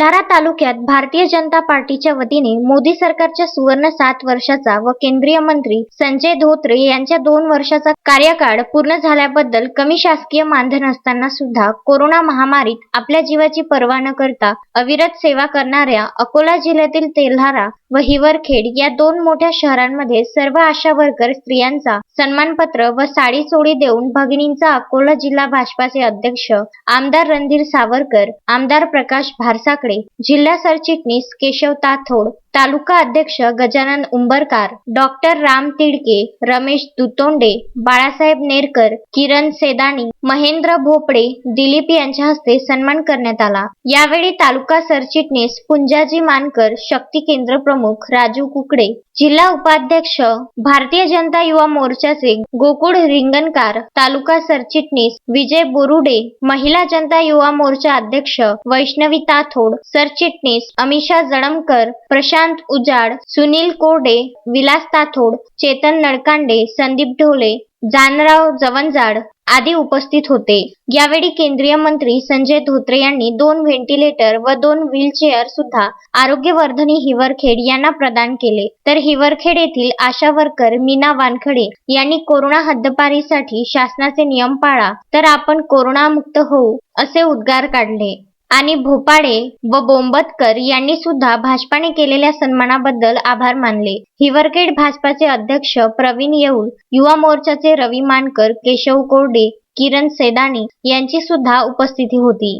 तेल्हारा तालुक्यात भारतीय जनता पार्टीच्या वतीने मोदी सरकारच्या सुवर्ण सात वर्षाचा व केंद्रीय मंत्री संजय धोत्रे यांच्या दोन वर्षाचा कार्यकाळ पूर्ण झाल्याबद्दल कमी शासकीय मानधन असताना सुद्धा कोरोना महामारीत आपल्या जीवाची पर्वा न करता अविरत सेवा करणाऱ्या अकोला जिल्ह्यातील तेल्हारा व हिवरखेड या दोन मोठ्या शहरांमध्ये सर्व आशा वर्कर स्त्रियांचा सन्मानपत्र व साडी चोळी देऊन भगिनींचा अकोला जिल्हा भाजपाचे अध्यक्ष आमदार रणधीर सावरकर आमदार प्रकाश भारसाकडे जिल्हा सरचिटणीस केशव ताथोड तालुका अध्यक्ष गजानन उंबरकार डॉक्टर राम तिडके रमेश दुतोंडे बाळासाहेब नेरकर किरण सेदानी महेंद्र भोपडे दिलीप यांच्या हस्ते सन्मान करण्यात आला. यावेळी तालुका सरचिटणीस पुंजाजी मानकर शक्ती केंद्र प्रमुख राजू कुकडे जिल्हा उपाध्यक्ष भारतीय जनता युवा मोर्चाचे गोकुळ रिंगणकार तालुका सरचिटणीस विजय बोरुडे महिला जनता युवा मोर्चा अध्यक्ष वैष्णवी ताथोड सरचिटणीस अमिषा जळमकर प्रशांत उजाड सुनील कोरडे विलास ताथोड चेतन नडकांडे संदीप ढोले जानराव जवंजाड आदी उपस्थित होते. यावेळी केंद्रीय मंत्री संजय धोत्रे यांनी दोन व्हेंटिलेटर व दोन व्हीलचेअर सुद्धा आरोग्यवर्धनी हिवरखेड यांना प्रदान केले. तर हिवरखेड येथील आशा वर्कर मीना वानखडे यांनी कोरोना हद्दपारीसाठी शासनाचे नियम पाळा तर आपण कोरोनामुक्त होऊ असे उद्गार काढले. आणि भोपाळे व बोंबतकर यांनी सुद्धा भाजपाने केलेल्या सन्मानाबद्दल आभार मानले. हिवरखेड भाजपाचे अध्यक्ष प्रवीण येऊळ युवा मोर्चाचे रवी मानकर केशव कोरडे किरण सेदानी यांची सुद्धा उपस्थिती होती.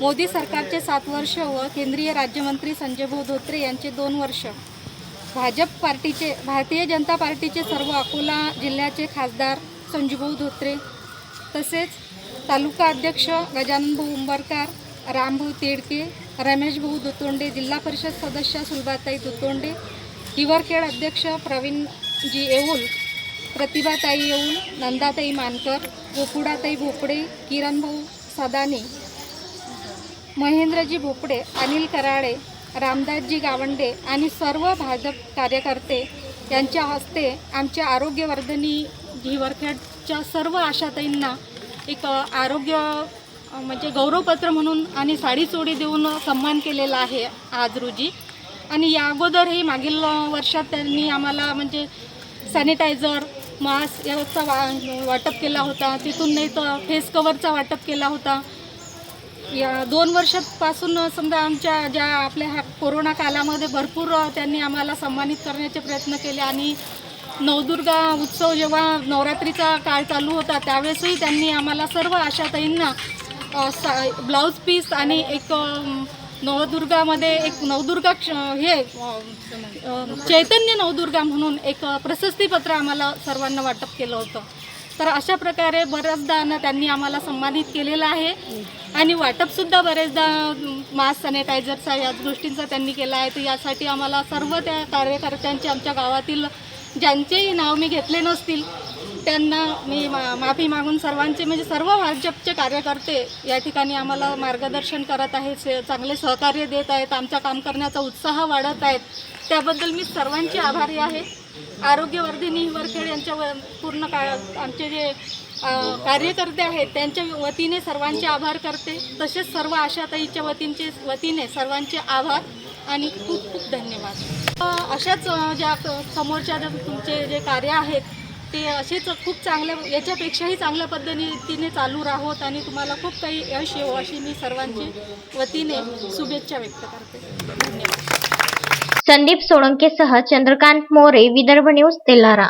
मोदी सरकारचे सात वर्ष व केंद्रीय राज्यमंत्री संजय भाऊ धोत्रे यांचे दोन वर्ष. भाजप पार्टीचे भारतीय जनता पार्टीचे सर्व अकोला जिल्ह्याचे खासदार संजूभाऊ धोत्रे. तसेच तालुका अध्यक्ष गजानन भाऊ रामभाऊ तेडके रमेशभाऊ दुतोंडे जिल्हा परिषद सदस्य सुलभाताई दुतोंडे हिवरखेड अध्यक्ष प्रवीणजी येऊल प्रतिभाताई येऊल नंदाताई मानकर गोकुळाताई भोपडे किरणभाऊ सदानी महेंद्रजी भोपडे अनिल कराळे रामदासजी गावंडे आणि सर्व भाजप कार्यकर्ते यांच्या हस्ते आमच्या आरोग्यवर्धनी हिवरखेडच्या सर्व आशाताईंना एक आरोग्य म्हणजे गौरवपत्र म्हणून आणि साडी चोडी देऊन सन्मान केलेला आहे आज रोजी. आणि या अगोदरही मागील वर्षात त्यांनी आम्हाला म्हणजे सॅनिटायझर मास्क याचा वा वाटप केला होता. तिथून नाही तर फेस कवरचा वाटप केला होता. या दोन वर्षापासून समजा आमच्या ज्या आपल्या ह्या कोरोना कालामध्ये भरपूर त्यांनी आम्हाला सन्मानित करण्याचे प्रयत्न केले. आणि नवदुर्गा उत्सव जेव्हा नवरात्रीचा काळ चालू होता त्यावेळेसही त्यांनी आम्हाला सर्व आशाताईंना सा ब्लाऊज पीस आणि एक नवदुर्गामध्ये एक नवदुर्गा क्ष- हे चैतन्य नवदुर्गा म्हणून एक प्रशस्तीपत्र आम्हाला सर्वांना वाटप केलं होतं. तर अशा प्रकारे बऱ्याचदा ना त्यांनी आम्हाला सन्मानित केलेलं आहे. आणि वाटपसुद्धा बरेचदा मास्क सॅनिटायझरचा याच गोष्टींचा त्यांनी केला आहे. तर यासाठी आम्हाला सर्व त्या कार्यकर्त्यांचे आमच्या गावातील ज्यांचेही नाव मी घेतले नसतील त्यांना मी मा माफी मागून सर्वांचे म्हणजे सर्व भाजपचे कार्यकर्ते या ठिकाणी आम्हाला मार्गदर्शन करत आहेत से चांगले सहकार्य देत आहेत आमचा काम करण्याचा उत्साह वाढत आहेत. त्याबद्दल मी सर्वांची आभारी आहे. आरोग्यवर्धिनी वरखेड यांच्या व- पूर्ण का आमचे जे कार्यकर्ते आहेत त्यांच्या वतीने सर्वांचे आभार करते. तसेच सर्व आशाताईच्या वतींचे वतीने सर्वांचे आभार आणि खूप खूप धन्यवाद. अशाच ज्या समोरच्या तुमचे जे कार्य आहेत ते असेच खूप चांगल्या याच्यापेक्षाही चांगल्या पद्धतीने चालू राहोत आणि तुम्हाला खूप काही यश येऊ अशी मी सर्वांची वतीने शुभेच्छा व्यक्त करते. धन्यवाद. संदीप सोळंकेसह चंद्रकांत मोरे विदर्भ न्यूज तेलारा